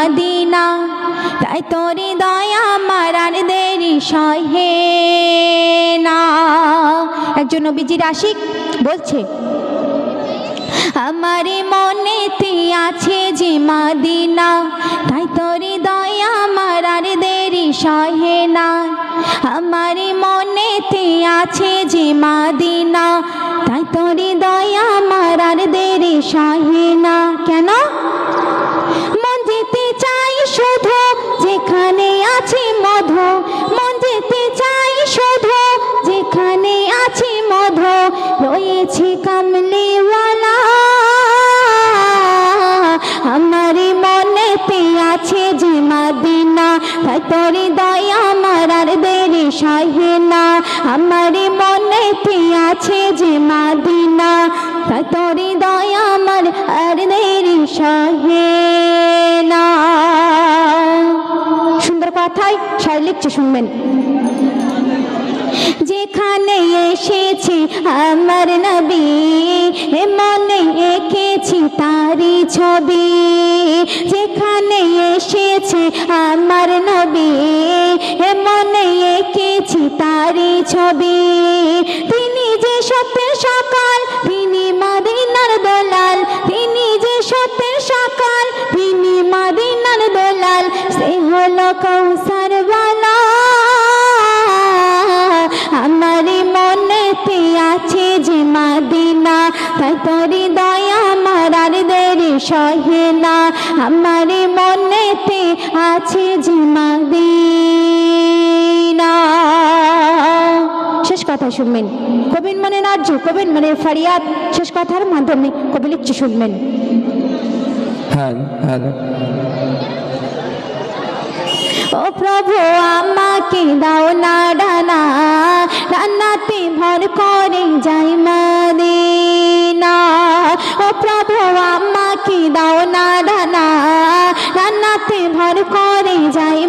মাদিনা। তাই তোরি দয়া মারার দেরি সহে না। একজন নবীজির আশিক বলছে, আমার মনেতে আছে যে মাদিনা। তাই তোরি দয়া মারার দেরি সহে না। আমার মনেতে আছে যে মাদিনা। তাই তোরি দয়া আমার আর দেরি সহে না। কেন? আছে মধু, রয়েছে কামলিওয়ালা। আমার মনেতে আছে যে মাদিনা, তাই তোরে দয়া আমার আর দেরি সহে না। আমার মনেতে আছে যে মাদিনা, তাই তোরে দয়া আমার আর দেরি সহে না। সুন্দর কথাই সাই লিখছে, শুনবেন। যেখানে এসেছি আমার নবী মনে এঁকেছি তারি ছবি। যেখানে এসেছে আমার নবী মনে এঁকেছি তারি ছবি। তিনি যে সত্যের সকাল, তিনি মাদিনার দলাল। তিনি যে সত্যের সকাল, তিনি মাদিনার দলাল। সে হলো কৌসার তাই তোরি দয়া আমার আর দেরি সহে না। আমার মনেতে আছে যে মাদিনা। শেষ কথা শুনবেন। কবিন মনে নার্য কবিন মানে ফারিয়াদ। শেষ কথার মাধ্যমে কবি লিখছে শুনবেন। হ্যাঁ হ্যাঁ। ও প্রভু আমাকে দাও প্রভু আমাকে দাও না ডানা রান্নাতে ভর করে যাই